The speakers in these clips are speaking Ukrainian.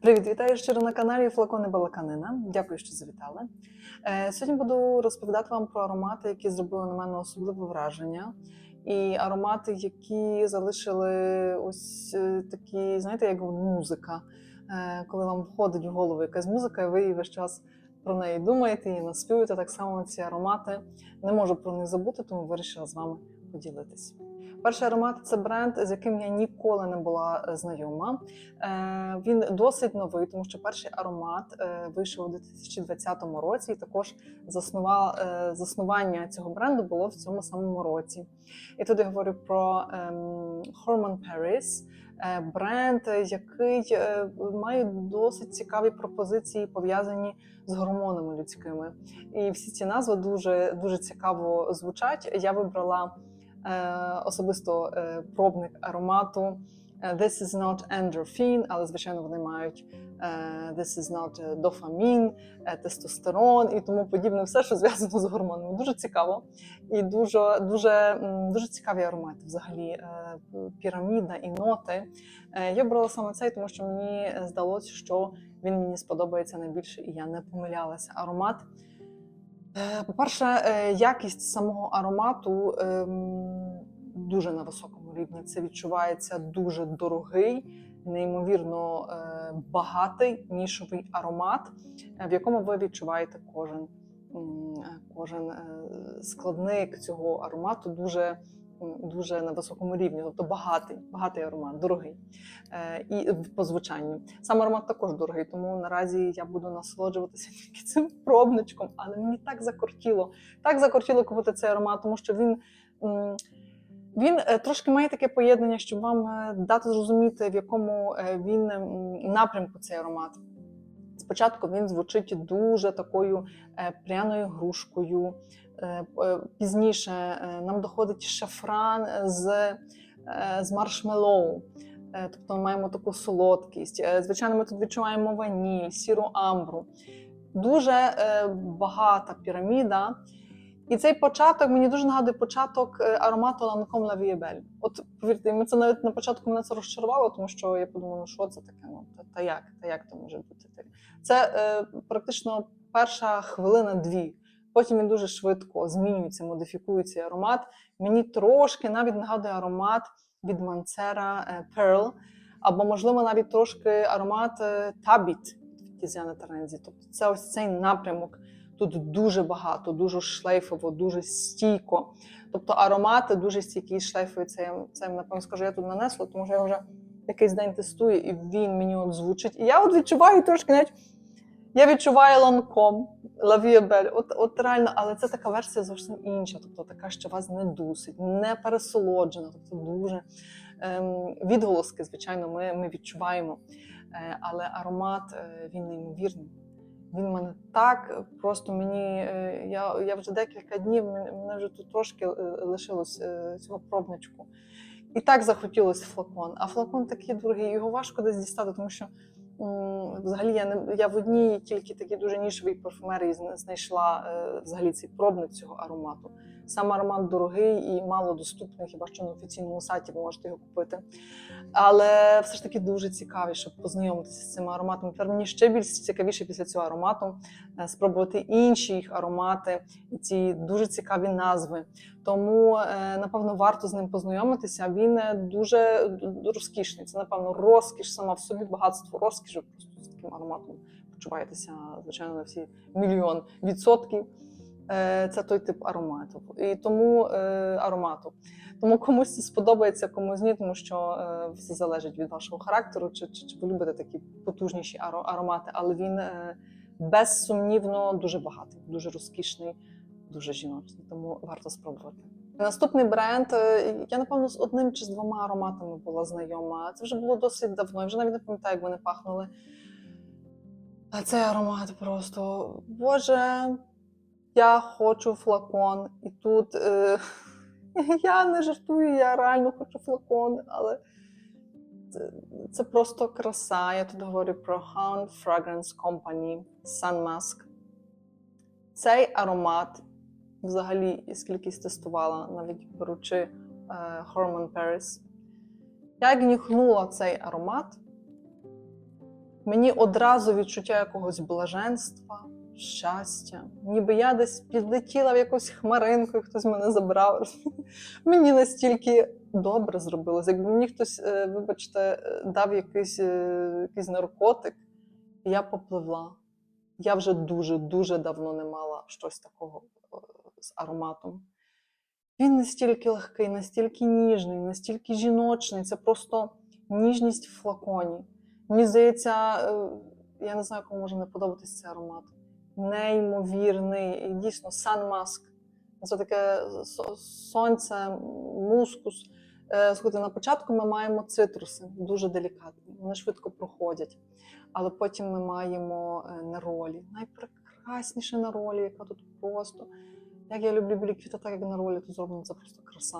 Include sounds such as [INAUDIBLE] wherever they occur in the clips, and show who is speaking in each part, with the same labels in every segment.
Speaker 1: Привіт, вітаю щиро на каналі Флакони Балаканина. Дякую, що завітали. Е, Сьогодні буду розповідати вам про аромати, які зробили на мене особливе враження. І аромати, які залишили ось е, такі, знаєте, як музика. Е, Коли вам входить в голову якась музика, і ви весь час про неї думаєте і наспівуєте так само ці аромати. Не можу про них забути, тому вирішила з вами поділитись. Перший аромат це бренд, з яким я ніколи не була е, знайома. Е, Він досить новий, тому що перший аромат е, вийшов у 2020 році, і також заснува, е, заснування цього бренду було в цьому самому році. І тут я говорю про ем, Hormone Paris, бренд, який має досить цікаві пропозиції, пов'язані з гормонами людськими. І всі ці назви дуже, дуже цікаво звучать. Я вибрала особисто е, пробник аромату. е, This is not endorphin, але звичайно вони мають е, this is not дофамін, тестостерон і тому подібне, все, що зв'язано з гормонами. Дуже цікаво і дуже, дуже, дуже цікаві аромати. Взагалі, е, піраміда і ноти. Е, Я обрала саме цей, тому що мені здалося, що він мені сподобається найбільше, і я не помилялася. Аромат. Е, По-перше, е, якість самого аромату ем, дуже на високому рівні. Це відчувається дуже дорогий, неймовірно е, багатий нішовий аромат, в якому ви відчуваєте кожен, кожен складник цього аромату дуже, дуже на високому рівні, тобто багатий, багатий аромат, дорогий. Е, І по звучанню. Сам аромат також дорогий, тому наразі я буду насолоджуватися [LAUGHS] тільки цим пробничком, але мені так закортіло, так закортіло купити цей аромат, тому що він. Він е, трошки має таке поєднання, щоб вам е, дати зрозуміти, в якому е, він напрямку цей аромат. Спочатку він звучить дуже такою пряною грушкою. Е, е, Пізніше е, нам доходить шафран з, з маршмеллоу. Тобто ми маємо таку солодкість. Звичайно, ми тут відчуваємо ваніль, сіру амбру. Дуже багата піраміда. І цей початок мені дуже нагадує початок аромату La Vie От повірте, ми це навіть на початку мене це розчарувало, тому що я подумала, ну що це таке? Ну та, та як? Та як то може бути? Це е, практично перша хвилина-дві. Потім він дуже швидко змінюється, модифікується аромат. Мені трошки навіть нагадує аромат від е, Pearl, або, можливо, навіть трошки аромат від Тізіана Терензі. Тобто це ось цей напрямок. Тут дуже багато, дуже шлейфово, дуже стійко. Тобто аромати дуже стійкі, шлейфові. Це, я- це напевно скажу, я тут нанесла, тому що я вже якийсь день тестую, і він мені от звучить. І я от відчуваю трошки навіть. Я відчуваю ланком, лавіабель. От, от реально, але це така версія зовсім інша, тобто така, що вас не дусить, не пересолоджена, тобто дуже ем, відголоски, звичайно, ми, ми відчуваємо. Е, але аромат е, він неймовірний. Він мене так просто мені. е, Я, я вже декілька днів, мене вже тут трошки е, лишилось е, цього пробничку. І так захотілося флакон. А флакон такий дорогий, його важко десь дістати, тому що взагалі я не я в одній тільки такі дуже нішовій парфумерії зна- знайшла е, взагалі цей пробник цього аромату. Сам аромат дорогий і мало доступний, хіба що на офіційному сайті ви можете його купити. Але все ж таки дуже цікаві, щоб познайомитися з цими ароматами. Тепер мені ще більш цікавіше після цього аромату е, спробувати інші їх аромати і ці дуже цікаві назви. Тому, е, напевно, варто з ним познайомитися. Він е, дуже розкішний. Це, напевно, розкіш сама в собі, багатство розкішу. Просто з таким ароматом почуваєтеся, звичайно, на всі мільйон відсотків. Е, Це той тип аромату. І тому е, аромату. Тому комусь це сподобається, комусь ні, тому що е, все залежить від вашого характеру, чи, чи, чи ви любите такі потужніші аромати, але він безсумнівно дуже багатий, дуже розкішний, дуже жіночний, тому варто спробувати. Наступний бренд, я напевно з одним чи з двома ароматами була знайома. Це вже було досить давно, я вже навіть не пам'ятаю, як вони пахнули. А цей аромат просто, Боже, я хочу флакон. І тут е, [LAUGHS] я не жартую, я реально хочу флакон, але це, це просто краса. Я тут говорю про Hound Fragrance Company Sun Mask. Цей аромат, взагалі, скільки тестувала, навіть беручи е, Hormone Paris. Я як нюхнула цей аромат, Мені одразу відчуття якогось блаженства, щастя. Ніби я десь підлетіла в якусь хмаринку, і хтось мене забрав. [LAUGHS] Мені настільки добре зробилось. Якби мені хтось, е, вибачте, е, дав якийсь, е, якийсь наркотик, я попливла. Я вже дуже-дуже давно не мала щось такого з ароматом. Він настільки легкий, настільки ніжний, настільки жіночний. Це просто ніжність в флаконі. Мені здається, я не знаю, кому може не подобатись цей аромат. Неймовірний, дійсно, Mask. Це таке сонце, мускус. Е, Слухайте, на початку ми маємо цитруси, дуже делікатні, вони швидко проходять. Але потім ми маємо е, неролі. Найпрекрасніше неролі, яка тут просто. Як я люблю білі квіти, так як неролі тут зроблено, це просто краса.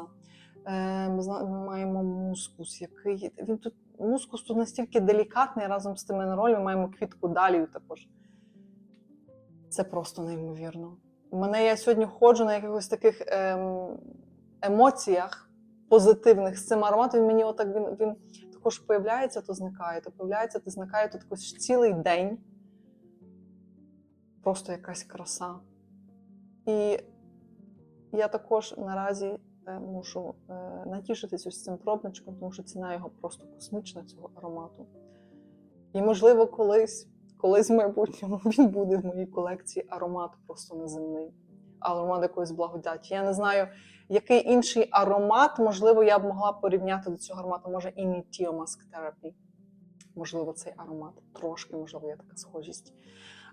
Speaker 1: Е, Ми, маємо мускус, який. Він тут мускус тут настільки делікатний разом з тими неролями, маємо квітку далію також. Це просто неймовірно. У мене я сьогодні ходжу на якихось таких ем, емоціях позитивних з цим ароматом. Мені отак він, він також появляється, то зникає, то появляється, то зникає. Тут якось цілий день. Просто якась краса. І я також наразі е, мушу е, натішитись ось цим пробничком, тому що ціна його просто космічна, цього аромату. І, можливо, колись, колись в майбутньому [LAUGHS] він буде в моїй колекції аромат просто неземний. Аромат якоїсь благодаті. Я не знаю, який інший аромат, можливо, я б могла порівняти до цього аромату, може, і Tio Mask Therapy. Можливо, цей аромат. Трошки, можливо, є така схожість.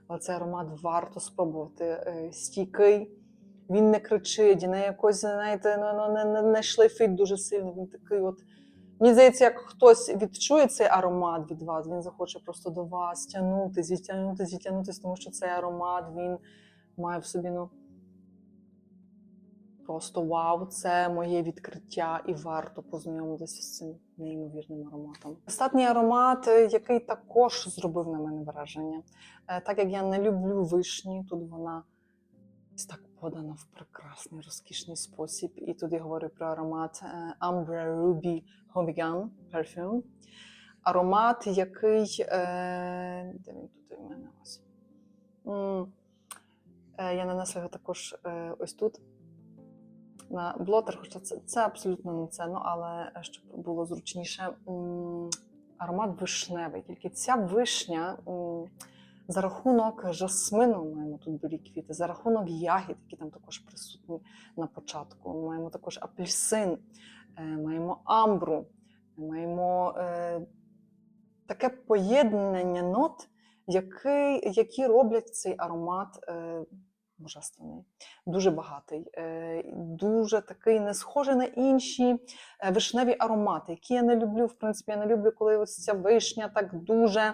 Speaker 1: Але цей аромат варто спробувати. Е, Стійкий, він не кричить, не якось, знаєте, ну, ну, не, не, не шлейфить дуже сильно. Він такий от. Мені здається, як хтось відчує цей аромат від вас, він захоче просто до вас тягнутись, відтягнутись, відтягнутись, тому що цей аромат він має в собі ну, просто вау, це моє відкриття, і варто познайомитися з цим неймовірним ароматом. Остатній аромат, е, який також зробив на мене враження. Е, Так як я не люблю вишні, тут вона ось так подана в прекрасний, розкішний спосіб. І тут я говорю про аромат е, Umbra Ruby Hovigan Perfume. Аромат, який. Е, де він тут у мене ось? Е, Я нанесла його також ось тут. На блотер, хоча це, це абсолютно не це, ну але щоб було зручніше. Аромат вишневий. Тільки ця вишня за рахунок жасмину маємо тут білі квіти, за рахунок ягід, які там також присутні на початку. Ми маємо також апельсин, е, маємо амбру, маємо е, таке поєднання нот, який, які роблять цей аромат е, божественний, дуже багатий, дуже такий не схожий на інші вишневі аромати, які я не люблю. В принципі, я не люблю, коли ось ця вишня так дуже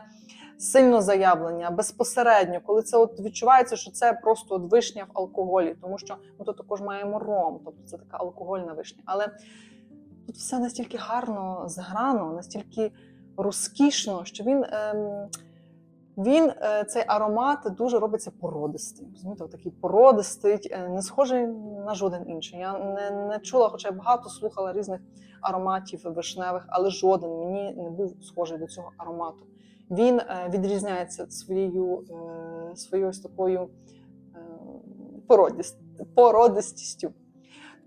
Speaker 1: сильно заявлення, безпосередньо, коли це от відчувається, що це просто от вишня в алкоголі, тому що ми тут також маємо ром, тобто це така алкогольна вишня. Але тут все настільки гарно зграно, настільки розкішно, що він. Ем, він е, цей аромат дуже робиться породистий. Розумієте, такий породистий, не схожий на жоден інший. Я не, не чула, хоча я багато слухала різних ароматів вишневих, але жоден мені не був схожий до цього аромату. Він е, відрізняється своєю, е, своєю ось такою е, породистістю.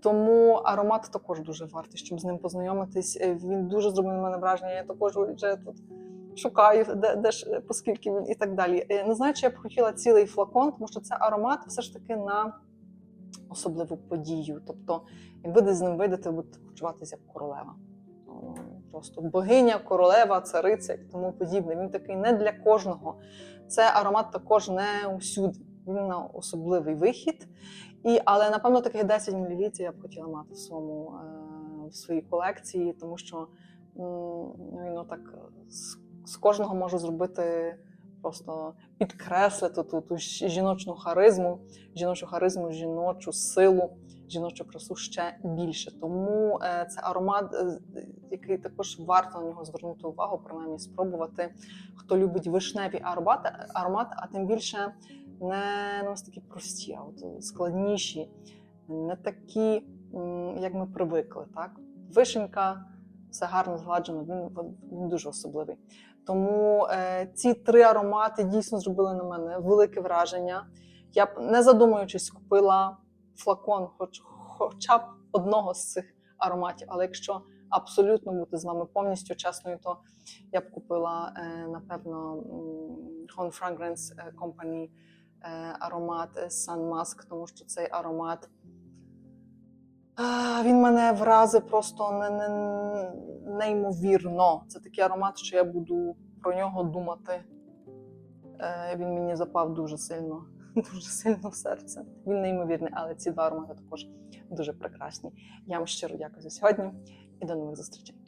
Speaker 1: Тому аромат також дуже вартий, щоб з ним познайомитись. Він дуже зробив на мене враження. Я також вже тут шукаю, де, де ж, оскільки він і так далі. Не знаю, чи я б хотіла цілий флакон, тому що це аромат все ж таки на особливу подію. Тобто, як ви з ним вийдете, ви будете почуватися як королева. Просто богиня, королева, цариця і тому подібне. Він такий не для кожного. Це аромат також не усюди. Він на особливий вихід. І, але напевно таких 10 мл я б хотіла мати в своєму е, в своїй колекції, тому що ну, отак з, кожного може зробити просто підкреслити ту, ту жіночну харизму, жіночу харизму, жіночу силу, жіночу красу ще більше. Тому е, це аромат, е, який також варто на нього звернути увагу, принаймні спробувати. Хто любить вишневі аромати, аромати а тим більше не ось такі прості, а от складніші, не такі, як ми привикли. Так? Вишенька, все гарно згладжено, він, він дуже особливий. Тому е, ці три аромати дійсно зробили на мене велике враження. Я б не задумуючись купила флакон, хоч, хоча б одного з цих ароматів. Але якщо абсолютно бути з вами повністю чесною, то я б купила, е, напевно, Home Fragrance е, Company е, аромат Sun Mask, тому що цей аромат. Він мене вразив просто не, не, неймовірно. Це такий аромат, що я буду про нього думати. Він мені запав дуже сильно, [LAUGHS] дуже сильно в серце. Він неймовірний, але ці два аромати також дуже прекрасні. Я вам щиро дякую за сьогодні і до нових зустрічей.